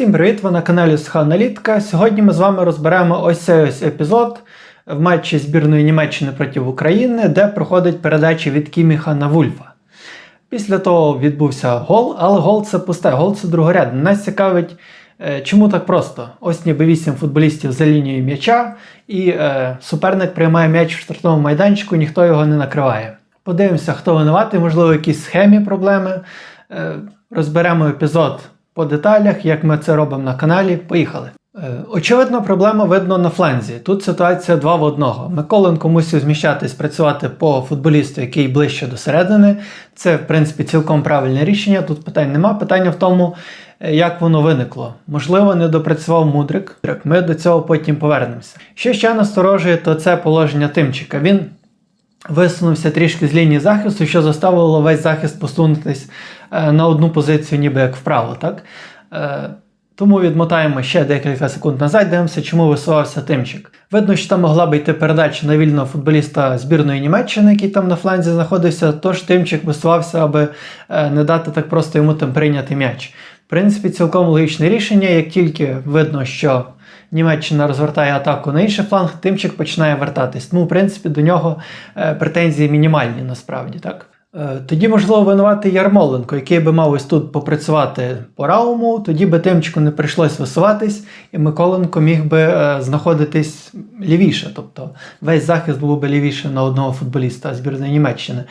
Всім привіт! Ви на каналі Аналітика. Сьогодні ми з вами розберемо ось цей ось епізод в матчі збірної Німеччини проти України, де проходить передача від Кіміха на Вульфа. Pісля того відбувся гол, але гол це пусте, гол це другорядне. Нас цікавить, е, чому так просто. Ось ніби вісім футболістів за лінією м'яча, і е, суперник приймає м'яч в штрафному майданчику, ніхто його не накриває. Подивимося, хто винуватий, можливо, якісь схемі проблеми. Е, розберемо епізод по деталях, як ми це робимо на каналі. Поїхали. Е, Очевидно, проблема видно на фланзі. Тут ситуація два в одного. Миколенко мусив зміщатись працювати по футболісту, який ближче до середини. Це, в принципі, цілком правильне рішення. Тут питань нема. Питання в тому, е, як воно виникло. Можливо, не допрацював мудрик. Ми до цього потім повернемося. Що ще насторожує, то це положення Тимчика. Він висунувся трішки з лінії захисту, що заставило весь захист посунутись е, на одну позицію, ніби як вправо. Так? Е, Тому відмотаємо ще декілька секунд назад, дивимося, чому висувався Тимчик. Видно, що там могла би йти передача на вільного футболіста збірної Німеччини, який там на фланзі знаходився, тож Тимчик висувався, аби е, не дати так просто йому там прийняти м'яч. В принципі, цілком логічне рішення, як тільки видно, що Німеччина розвертає атаку на інший фланг, Тимчик починає вертатись. Тому, в принципі, до нього е, претензії мінімальні насправді так. Е, Тоді, можливо, винувати Ярмоленко, який би мав ось тут попрацювати по рауму, тоді би Тимчику не прийшлось висуватись, і Миколенко міг би е, знаходитись лівіше. Тобто весь захист був би лівіше на одного футболіста збірної Німеччини.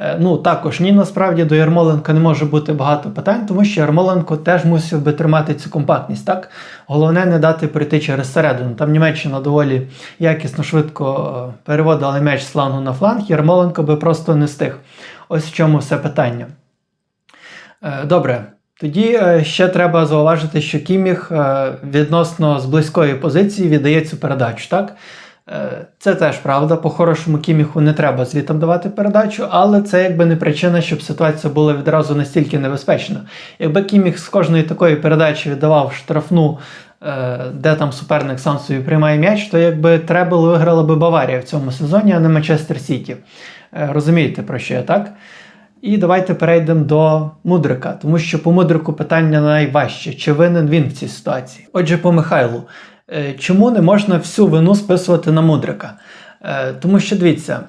Е, Ну, також ні, насправді до Ярмоленка не може бути багато питань, тому що Ярмоленко теж мусив би тримати цю компактність. Так? Головне не дати пройти через середину. Там Німеччина доволі якісно, швидко е, переводила м'яч з флангу на фланг, Ярмоленко би просто не стиг. Ось в чому все питання. Е, Добре. Тоді ще треба зауважити, що Кіміх відносно з близької позиції віддає цю передачу. так? Е, Це теж правда. По-хорошому Кіміху не треба звітом давати передачу, але це якби не причина, щоб ситуація була відразу настільки небезпечна. Якби Кіміх з кожної такої передачі віддавав штрафну, е, де там суперник сам собі приймає м'яч, то якби треба виграла би Баварія в цьому сезоні, а не Манчестер Сіті. Е, Розумієте, про що я так? І давайте перейдемо до Мудрика, тому що по Мудрику питання найважче. Чи винен він в цій ситуації? Отже, по Михайлу. Е, Чому не можна всю вину списувати на Мудрика? Е, Тому що дивіться,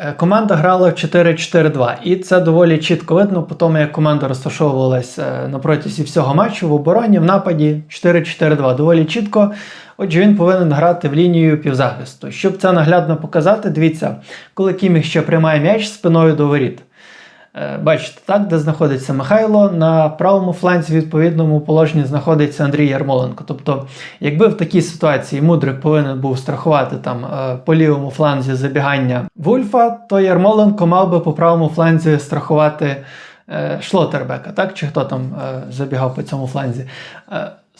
е, команда грала в 4-4-2, і це доволі чітко видно по тому, як команда розташовувалась е, на протязі всього матчу в обороні, в нападі 4-4-2. Доволі чітко. Отже, він повинен грати в лінію півзахисту. Щоб це наглядно показати, дивіться, коли Кіміх ще приймає м'яч спиною до воріт. Е, Бачите, так, де знаходиться Михайло, на правому фланзі в відповідному положенні знаходиться Андрій Ярмоленко. Тобто, якби в такій ситуації Мудрик повинен був страхувати там е, по лівому фланзі забігання Вульфа, то Ярмоленко мав би по правому фланзі страхувати е, Шлотербека, так? Чи хто там забігав по цьому фланзі?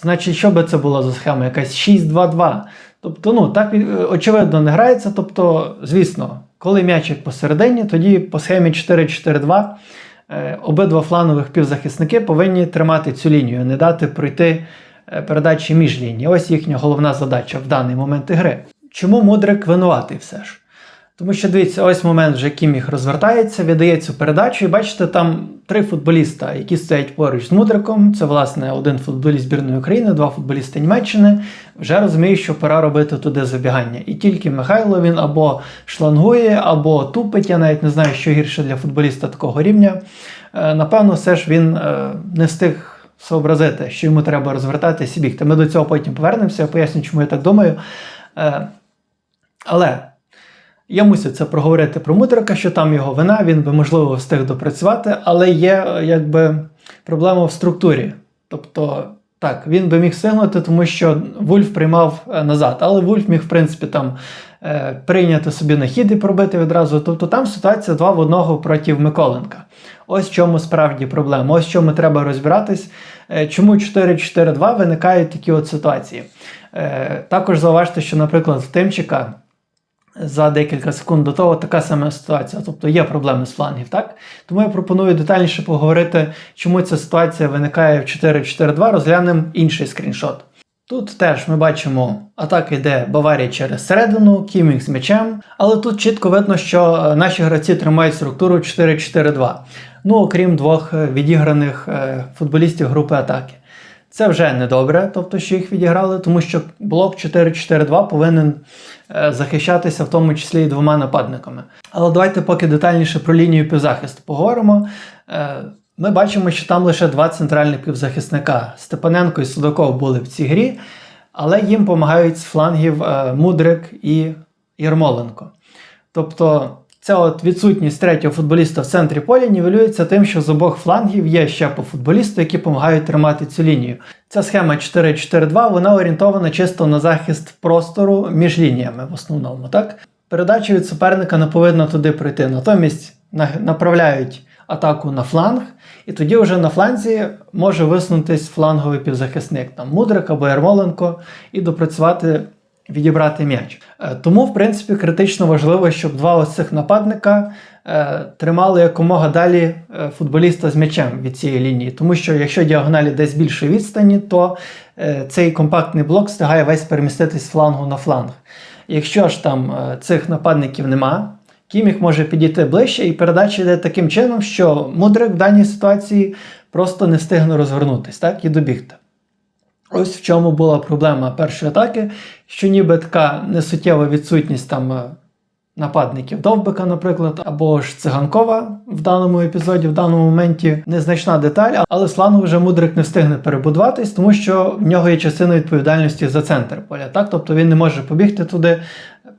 Значить, що би це було за схема? Якась 6-2-2. Тобто, ну, так очевидно не грається. Тобто, звісно, коли м'ячик посередині, тоді по схемі 4-4-2 е, обидва фланових півзахисники повинні тримати цю лінію, не дати пройти е, передачі між лінії. Ось їхня головна задача в даний момент гри. Чому Мудрик винуватий все ж? Тому що дивіться, ось момент вже Кіміх розвертається, віддає цю передачу, і бачите, там три футболіста, які стоять поруч з Мудриком. Це, власне, один футболіст збірної України, два футболісти Німеччини. Вже розуміють, що пора робити туди забігання. І тільки Михайло він або шлангує, або тупить. Я навіть не знаю, що гірше для футболіста такого рівня. Е, Напевно, все ж він е, не встиг сообразити, що йому треба розвертатися і бігти. Ми до цього потім повернемося, я поясню, чому я так думаю. Е, Але. Я мусив це проговорити про Мудрика, що там його вина, він би, можливо, встиг допрацювати, але є е, якби проблема в структурі. Тобто, так, він би міг встигнути, тому що Вульф приймав е, назад, але Вульф міг, в принципі, там е, прийняти собі на хід і пробити відразу. Тобто там ситуація два в одного проти Миколенка. Ось в чому справді проблема, ось в чому треба розбиратись, чому 4-4-2 виникають такі от ситуації. Також зауважте, що, наприклад, в Тимчика за декілька секунд до того така сама ситуація. Тобто є проблеми з флангів, так? Тому я пропоную детальніше поговорити, чому ця ситуація виникає в 4-4-2, розглянемо інший скріншот. Тут теж ми бачимо атака йде Баварія через середину, Кімінг з м'ячем, але тут чітко видно, що е, наші гравці тримають структуру 4-4-2. Ну, окрім двох е, відіграних е, футболістів групи атаки. Це вже недобре, тобто, що їх відіграли, тому що блок 4-4-2 повинен е, захищатися в тому числі і двома нападниками. Але давайте поки детальніше про лінію півзахисту поговоримо. Е, Ми бачимо, що там лише два центральних півзахисника. Степаненко і Судаков були в цій грі, але їм допомагають з флангів е, Мудрик і Єрмоленко. Тобто ця от відсутність третього футболіста в центрі поля нівелюється тим, що з обох флангів є ще по футболісту, які допомагають тримати цю лінію. Ця схема 4-4-2 вона орієнтована чисто на захист простору між лініями в основному. так? Передача від суперника не повинна туди пройти. Натомість направляють атаку на фланг, і тоді вже на фланзі може висунутись фланговий півзахисник, там Мудрик або Ярмоленко, і допрацювати відібрати м'яч. Е, Тому, в принципі, критично важливо, щоб два ось цих нападника е, тримали якомога далі е, футболіста з м'ячем від цієї лінії. Тому що якщо діагоналі десь більше відстані, то цей компактний блок встигає весь переміститись з флангу на фланг. Якщо ж там цих нападників нема, Кіміх може підійти ближче, і передача йде таким чином, що мудрик в даній ситуації просто не встигне розвернутись, так і добігти. Ось в чому була проблема першої атаки, що ніби така несуттєва відсутність там е, нападників Довбика, наприклад, або ж циганкова в даному епізоді, в даному моменті незначна деталь, але Слангу вже мудрик не встигне перебудуватись, тому що в нього є частина відповідальності за центр поля. Так, тобто він не може побігти туди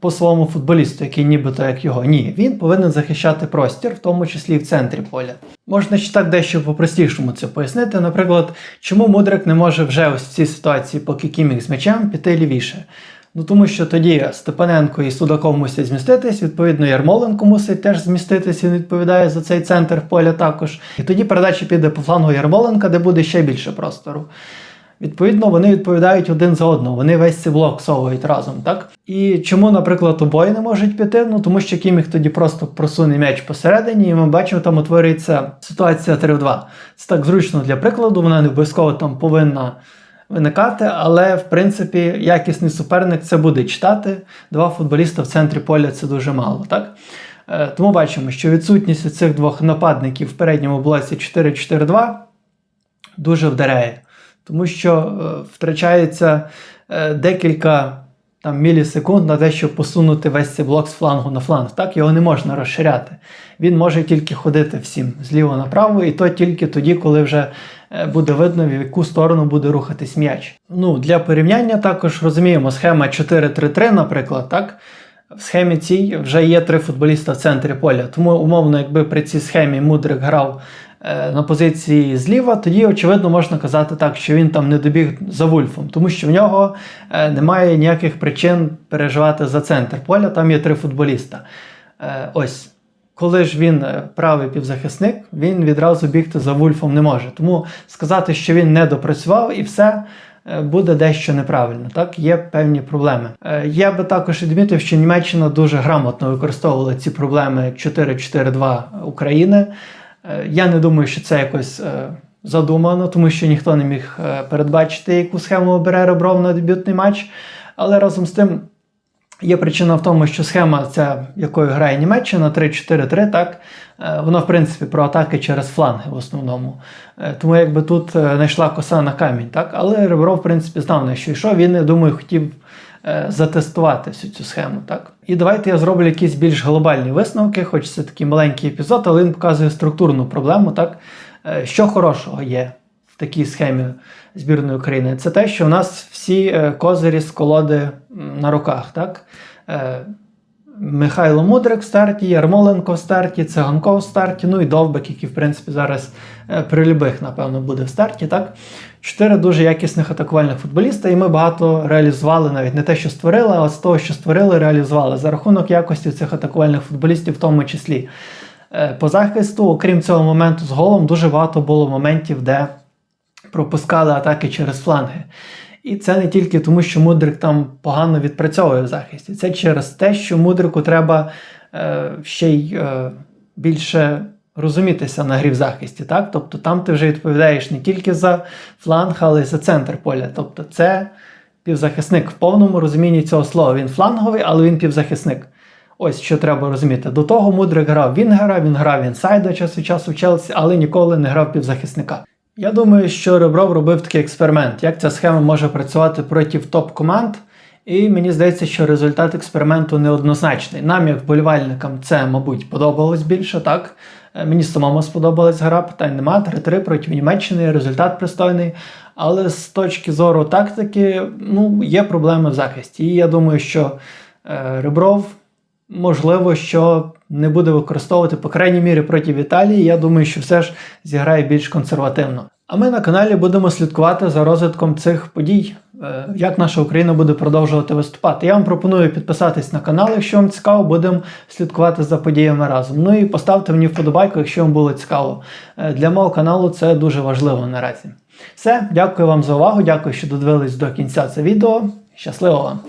по своєму футболісту, який нібито як його. Ні, він повинен захищати простір, в тому числі і в центрі поля. Можна ще так дещо по-простішому це пояснити. Наприклад, чому мудрик не може вже ось в цій ситуації, поки Кімік з м'ячем, піти лівіше. Ну тому що тоді Степаненко і Судаков мусять зміститись, відповідно, Ярмоленко мусить теж зміститись, він відповідає за цей центр поля також. І тоді передача піде по флангу Ярмоленка, де буде ще більше простору. Відповідно, вони відповідають один за одного, вони весь цей блок совують разом, так? І чому, наприклад, обоє не можуть піти? Ну тому що Кіміх тоді просто просуне м'яч посередині, і ми бачимо, там утворюється ситуація 3 в 2. Це так зручно для прикладу, вона не обов'язково там повинна виникати, але в принципі якісний суперник це буде читати. Два футболіста в центрі поля це дуже мало, так? Е, Тому бачимо, що відсутність цих двох нападників в передньому блоці 4-4-2 дуже вдаряє, тому що е, втрачається е, декілька там, мілісекунд на те, щоб посунути весь цей блок з флангу на фланг. Так, його не можна розширяти. Він може тільки ходити всім зліво направо, і то тільки тоді, коли вже е, буде видно, в яку сторону буде рухатись м'яч. Ну, для порівняння також розуміємо схема 4-3-3, наприклад, так. В схемі цій вже є три футболіста в центрі поля. Тому, умовно, якби при цій схемі Мудрик грав на позиції зліва, тоді, очевидно, можна казати так, що він там не добіг за Вульфом, тому що в нього е, немає ніяких причин переживати за центр поля, там є три футболіста. Е, ось. Коли ж він е, правий півзахисник, він відразу бігти за Вульфом не може. Тому сказати, що він не допрацював і все е, буде дещо неправильно. Так, є певні проблеми. Е, Я би також відмітив, що Німеччина дуже грамотно використовувала ці проблеми 4-4-2 України. Е, Я не думаю, що це якось е, задумано, тому що ніхто не міг е, передбачити, яку схему обере Ребров на дебютний матч. Але разом з тим. Є причина в тому, що схема, ця, якою грає Німеччина, 3-4-3, так, е, вона, в принципі, про атаки через фланги в основному. Е, Тому якби тут е, знайшла коса на камінь. так, Але Ребров, в принципі, знав на що йшов. Він, я думаю, хотів затестувати всю цю схему. так. І давайте я зроблю якісь більш глобальні висновки, хоч це такий маленький епізод, але він показує структурну проблему. так. Що хорошого є такій схемі збірної України, це те, що в нас всі е, козирі з колоди на руках. Так? Е, Михайло Мудрик в старті, Ярмоленко в старті, Циганков в старті, ну і Довбик, який, в принципі, зараз е, при любих, напевно, буде в старті. Так? Чотири дуже якісних атакувальних футболіста, і ми багато реалізували, навіть не те, що створили, а з того, що створили, реалізували за рахунок якості цих атакувальних футболістів, в тому числі. По захисту, окрім цього моменту з голом, дуже багато було моментів, де пропускали атаки через фланги. І це не тільки тому, що Мудрик там погано відпрацьовує в захисті. Це через те, що Мудрику треба е, ще й е, більше розумітися на грі в захисті. Так? Тобто там ти вже відповідаєш не тільки за фланг, але й за центр поля. Тобто це півзахисник в повному розумінні цього слова. Він фланговий, але він півзахисник. Ось що треба розуміти. До того Мудрик грав Вінгера, він грав інсайда час від часу в Челсі, але ніколи не грав півзахисника. Я думаю, що Ребров робив такий експеримент, як ця схема може працювати проти топ-команд. І мені здається, що результат експерименту неоднозначний. Нам, як вболівальникам, це, мабуть, подобалось більше, так? Е, Мені самому сподобалась гра, питань нема. 3-3 проти Німеччини, результат пристойний. Але з точки зору тактики, ну, є проблеми в захисті. І я думаю, що е, Ребров, можливо, що не буде використовувати, по крайній мірі, проти Італії. Я думаю, що все ж зіграє більш консервативно. А ми на каналі будемо слідкувати за розвитком цих подій, е, як наша Україна буде продовжувати виступати. Я вам пропоную підписатись на канал, якщо вам цікаво, будемо слідкувати за подіями разом. Ну і поставте мені вподобайку, якщо вам було цікаво. Е, Для мого каналу це дуже важливо наразі. Все, дякую вам за увагу, дякую, що додивились до кінця це відео. Щасливо вам!